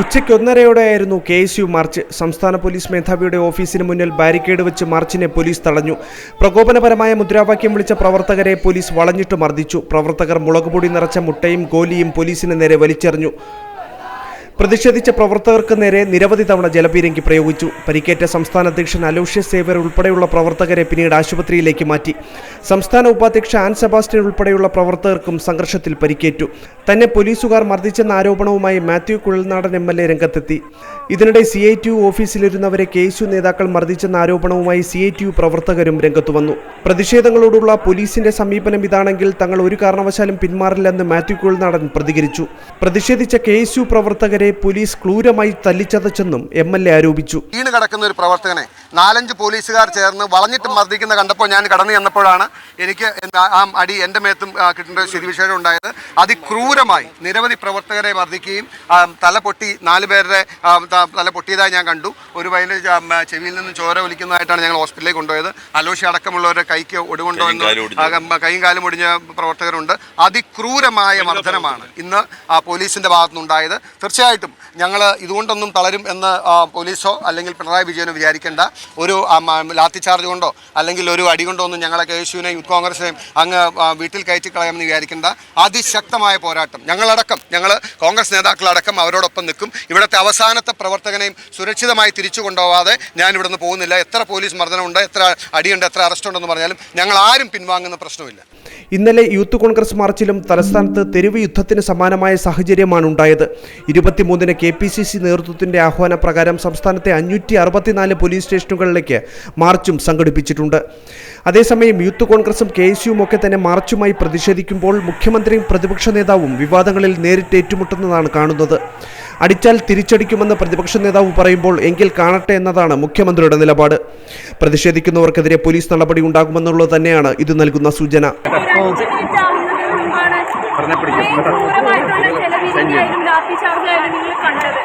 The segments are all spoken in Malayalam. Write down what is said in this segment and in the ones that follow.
ഉച്ചയ്ക്ക് ഒന്നരയോടെയായിരുന്നു കെ എസ് യു മാർച്ച്. സംസ്ഥാന പോലീസ് മേധാവിയുടെ ഓഫീസിന് മുന്നിൽ ബാരിക്കേഡ് വെച്ച് മാർച്ചിനെ പോലീസ് തടഞ്ഞു. പ്രകോപനപരമായ മുദ്രാവാക്യം വിളിച്ച പ്രവർത്തകരെ പോലീസ് വളഞ്ഞിട്ട് മർദ്ദിച്ചു. പ്രവർത്തകർ മുളകുപൊടി നിറച്ച മുട്ടയും ഗോലിയും പോലീസിന് നേരെ വലിച്ചെറിഞ്ഞു. പ്രതിഷേധിച്ച പ്രവർത്തകർക്ക് നേരെ നിരവധി തവണ ജലപീരങ്കി പ്രയോഗിച്ചു. പരിക്കേറ്റ സംസ്ഥാന അധ്യക്ഷൻ അലോഷ്യസ് സേവർ ഉൾപ്പെടെയുള്ള പ്രവർത്തകരെ പിന്നീട് ആശുപത്രിയിലേക്ക് മാറ്റി. സംസ്ഥാന ഉപാധ്യക്ഷ ആൻ സെബാസ്റ്റ്യൻ ഉൾപ്പെടെയുള്ള പ്രവർത്തകർക്കും സംഘർഷത്തിൽ പരിക്കേറ്റു. തന്നെ പോലീസുകാർ മർദ്ദിച്ചെന്ന ആരോപണവുമായി Mathew Kuzhalnadan M L A രംഗത്തെത്തി. ഇതിനിടെ സി ഐ ടി യു ഓഫീസിലിരുന്നവരെ കെ എസ് യു നേതാക്കൾ മർദ്ദിച്ചെന്ന ആരോപണവുമായി സി ഐ ടി യു പ്രവർത്തകരും രംഗത്തു വന്നു. പ്രതിഷേധങ്ങളോടുള്ള പോലീസിന്റെ സമീപനം ഇതാണെങ്കിൽ തങ്ങൾ ഒരു കാരണവശാലും പിന്മാറില്ലെന്ന് മാത്യു കുഴൽനാടൻ പ്രതികരിച്ചു. പ്രതിഷേധിച്ച കെ എസ് യു പ്രവർത്തകരെ പോലീസ് ക്രൂരമായി തല്ലിച്ചതച്ചെന്നും എം എൽ എ ആരോപിച്ചു. വീണ് കിടക്കുന്ന ഒരു പ്രവർത്തകനെ നാലഞ്ച് പോലീസുകാർ ചേർന്ന് വളഞ്ഞിട്ട് മർദ്ദിക്കുന്ന കണ്ടപ്പോൾ ഞാൻ കടന്നു ചെന്നപ്പോഴാണ് എനിക്ക് ആ അടി എന്റെ മേത്തും കിട്ടേണ്ട ഒരു സ്ഥിതിവിശേഷം ഉണ്ടായത്. അതിക്രൂരമായി നിരവധി പ്രവർത്തകരെ മർദ്ദിക്കുകയും തല പൊട്ടി നാല് പേരുടെ തല പൊട്ടിയതായി ഞാൻ കണ്ടു. ഒരു പയ്യന്റെ ചെവിയിൽ നിന്ന് ചോര ഒലിക്കുന്നതായിട്ടാണ് ഞങ്ങൾ ഹോസ്പിറ്റലിലേക്ക് കൊണ്ടുപോയത്. അലോഷി അടക്കമുള്ളവരുടെ കൈക്ക് ഒടിവുണ്ടോ എന്ന് കൈയും കാലും ഒടിഞ്ഞ പ്രവർത്തകരുണ്ട്. അതിക്രൂരമായ മർദ്ദനമാണ് ഇന്ന് ആ, പോലീസിന്റെ ഭാഗത്തുനിന്നുണ്ടായത്. തീർച്ചയായിട്ടും ഞങ്ങൾ ഇതുകൊണ്ടൊന്നും തളരും എന്ന് പോലീസോ അല്ലെങ്കിൽ പിണറായി വിജയനോ വിചാരിക്കേണ്ട. ഒരു ലാത്തി ചാർജ് കൊണ്ടോ അല്ലെങ്കിൽ ഒരു അടി കൊണ്ടോ ഒന്നും ഞങ്ങളെ കെ യു യൂത്ത് കോൺഗ്രസിനെയും അങ്ങ് വീട്ടിൽ കയറ്റി കളയാമെന്ന് വിചാരിക്കേണ്ട അതിശക്തമായ പോരാട്ടം. ഞങ്ങളടക്കം ഞങ്ങൾ കോൺഗ്രസ് നേതാക്കളടക്കം അവരോടൊപ്പം നിൽക്കും. ഇവിടുത്തെ അവസാനത്തെ പ്രവർത്തകനെയും സുരക്ഷിതമായി തിരിച്ചു കൊണ്ടുപോവാതെ ഞാൻ ഇവിടുന്ന് പോകുന്നില്ല. എത്ര പോലീസ് മർദ്ദനമുണ്ട് എത്ര അടിയുണ്ട് എത്ര അറസ്റ്റ് ഉണ്ടെന്ന് പറഞ്ഞാലും ഞങ്ങൾ ആരും പിൻവാങ്ങുന്ന പ്രശ്നമില്ല. ഇന്നലെ യൂത്ത് കോൺഗ്രസ് മാർച്ചിലും തലസ്ഥാനത്ത് തെരുവ് യുദ്ധത്തിന് സമാനമായ സാഹചര്യമാണ് ഉണ്ടായത്. ഇരുപത്തിമൂന്നിന് കെ പി സി സി നേതൃത്വത്തിന്റെ ആഹ്വാനപ്രകാരം സംസ്ഥാനത്തെ അഞ്ഞൂറ്റി അറുപത്തിനാല് പോലീസ് സ്റ്റേഷനുകളിലേക്ക് മാർച്ചും സംഘടിപ്പിച്ചിട്ടുണ്ട്. അതേസമയം യൂത്ത് കോൺഗ്രസും കെ എസ് യുവും ഒക്കെ തന്നെ മാർച്ചുമായി പ്രതിഷേധിക്കുമ്പോൾ മുഖ്യമന്ത്രിയും പ്രതിപക്ഷ നേതാവും വിവാദങ്ങളിൽ നേരിട്ട് ഏറ്റുമുട്ടുന്നതാണ് കാണുന്നത്. അടിച്ചാൽ തിരിച്ചടിക്കുമെന്ന് പ്രതിപക്ഷ നേതാവ് പറയുമ്പോൾ എങ്കിൽ കാണട്ടെ എന്നതാണ് മുഖ്യമന്ത്രിയുടെ നിലപാട്. പ്രതിഷേധിക്കുന്നവർക്കെതിരെ പോലീസ് നടപടി ഉണ്ടാകുമെന്നുള്ളത് തന്നെയാണ് ഇത് നൽകുന്ന സൂചന. ചാർജ് നിങ്ങൾ കണ്ടത്.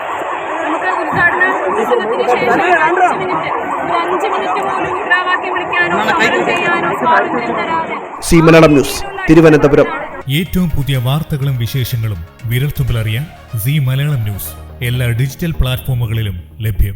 നമുക്ക് ഉദ്ഘാടന പ്രസംഗത്തിന് ശേഷം അഞ്ച് മിനിറ്റ് ഒരു പോലും മുദ്രാവാക്യം വിളിക്കാനോ സമരം ചെയ്യാനോ സ്വാതന്ത്ര്യം തരാതെ ന്യൂസ് തിരുവനന്തപുരം. ഏറ്റവും പുതിയ വാർത്തകളും വിശേഷങ്ങളും വിരൽത്തുമ്പിലറിയാൻ സി മലയാളം ന്യൂസ്. എല്ലാ ഡിജിറ്റൽ പ്ലാറ്റ്ഫോമുകളിലും ലഭ്യം.